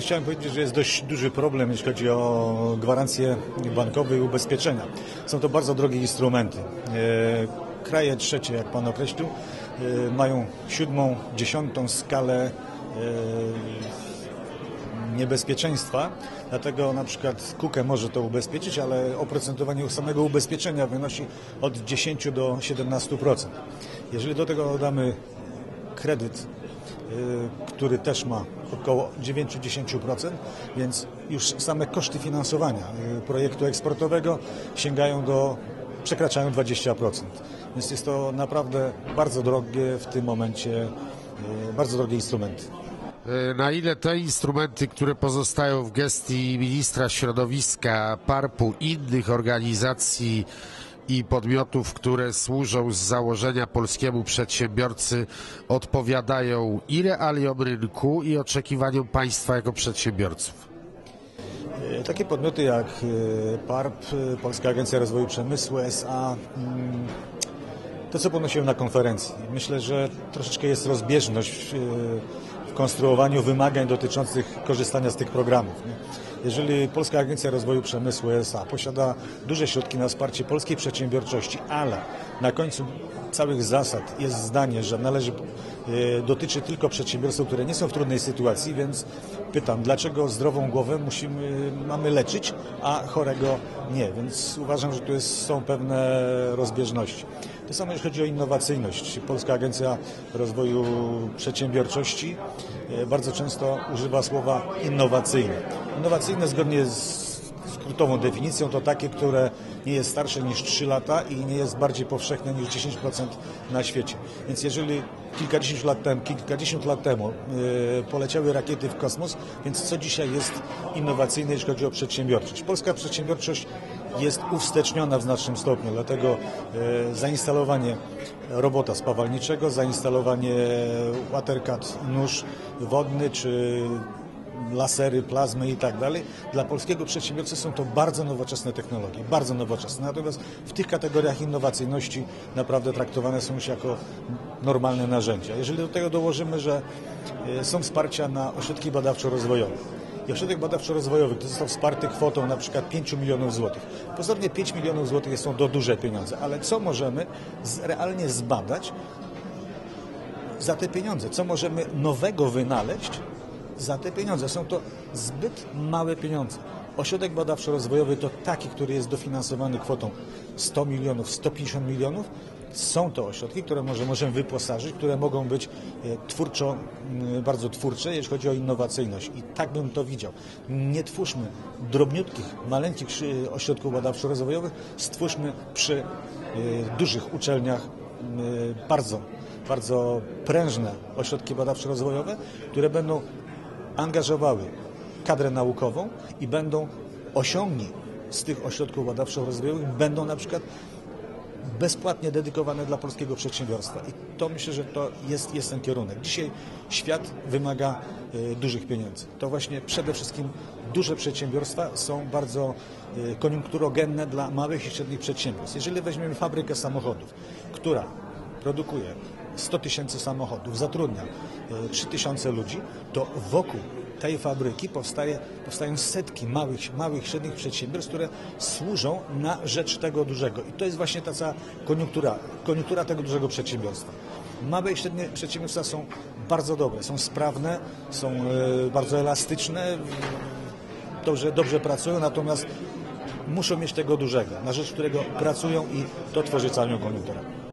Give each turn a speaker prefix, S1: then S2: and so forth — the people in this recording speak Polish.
S1: Chciałem powiedzieć, że jest dość duży problem, jeśli chodzi o gwarancje bankowe i ubezpieczenia. Są to bardzo drogie instrumenty. E, Kraje trzecie, jak Pan określił, e, mają siódmą, dziesiątą skalę e, niebezpieczeństwa, dlatego na przykład KUKE może to ubezpieczyć, ale oprocentowanie samego ubezpieczenia wynosi od 10 do 17%. Jeżeli do tego dodamy kredyt, który też ma około 9-10%, więc już same koszty finansowania y, projektu eksportowego sięgają do, przekraczają 20%. Więc jest to naprawdę bardzo drogie w tym momencie, y, bardzo drogie instrumenty.
S2: E, Na ile te instrumenty, które pozostają w gestii ministra środowiska, PARP-u, innych organizacji i podmiotów, które służą z założenia polskiemu przedsiębiorcy, odpowiadają i realiom rynku, i oczekiwaniom państwa jako przedsiębiorców?
S1: E, Takie podmioty jak e, PARP, e, Polska Agencja Rozwoju Przemysłu SA, mm, to co ponosiłem na konferencji. Myślę, że troszeczkę jest rozbieżność w konstruowaniu wymagań dotyczących korzystania z tych programów. nie? Jeżeli Polska Agencja Rozwoju Przemysłu SA posiada duże środki na wsparcie polskiej przedsiębiorczości, ale na końcu całych zasad jest zdanie, że należy e, dotyczy tylko przedsiębiorstw, które nie są w trudnej sytuacji, więc pytam, dlaczego zdrową głowę musimy, mamy leczyć, a chorego nie. Więc uważam, że tu jest, są pewne rozbieżności. To samo jeśli chodzi o innowacyjność. Polska Agencja Rozwoju Przedsiębiorczości e, bardzo często używa słowa innowacyjne. Innowacyjne zgodnie z skrótową definicją to takie, które nie jest starsze niż 3 lata i nie jest bardziej powszechne niż 10% na świecie. Więc jeżeli kilkadziesiąt lat temu, kilkadziesiąt lat temu e, poleciały rakiety w kosmos, więc co dzisiaj jest innowacyjne, jeśli chodzi o przedsiębiorczość? Polska przedsiębiorczość jest uwsteczniona w znacznym stopniu, dlatego e, zainstalowanie robota spawalniczego, zainstalowanie watercat, nóż wodny czy lasery, plazmy i tak dalej. Dla polskiego przedsiębiorcy są to bardzo nowoczesne technologie, bardzo nowoczesne. Natomiast w tych kategoriach innowacyjności naprawdę traktowane są już jako normalne narzędzia. Jeżeli do tego dołożymy, że e, są wsparcia na ośrodki badawczo-rozwojowe, i ośrodek badawczo-rozwojowy, który został wsparty kwotą na przykład 5 milionów złotych. Pozornie 5 milionów złotych są to duże pieniądze, ale co możemy realnie zbadać za te pieniądze? Co możemy nowego wynaleźć za te pieniądze? Są to zbyt małe pieniądze. Ośrodek badawczo-rozwojowy to taki, który jest dofinansowany kwotą 100 milionów, 150 milionów. Są to ośrodki, które może, możemy wyposażyć, które mogą być e, twórczo, bardzo twórcze, jeśli chodzi o innowacyjność. I tak bym to widział. Nie twórzmy drobniutkich, maleńkich e, ośrodków badawczo-rozwojowych, stwórzmy przy e, dużych uczelniach bardzo, bardzo prężne ośrodki badawczo-rozwojowe, które będą angażowały kadrę naukową i będą osiągi z tych ośrodków badawczo-rozwojowych będą na przykład bezpłatnie dedykowane dla polskiego przedsiębiorstwa. I to myślę, że to jest, jest ten kierunek. Dzisiaj świat wymaga e, dużych pieniędzy. To właśnie przede wszystkim duże przedsiębiorstwa są bardzo e, koniunkturogenne dla małych i średnich przedsiębiorstw. Jeżeli weźmiemy fabrykę samochodów, która produkuje 100 tysięcy samochodów, zatrudnia 3 tysiące ludzi, to wokół tej fabryki powstaje, powstają setki małych, małych, średnich przedsiębiorstw, które służą na rzecz tego dużego. I to jest właśnie ta cała koniunktura, koniunktura tego dużego przedsiębiorstwa. Małe i średnie przedsiębiorstwa są bardzo dobre, są sprawne, są e, bardzo elastyczne, dobrze, dobrze pracują, natomiast muszą mieć tego dużego, na rzecz którego pracują i to tworzy całą koniunkturę.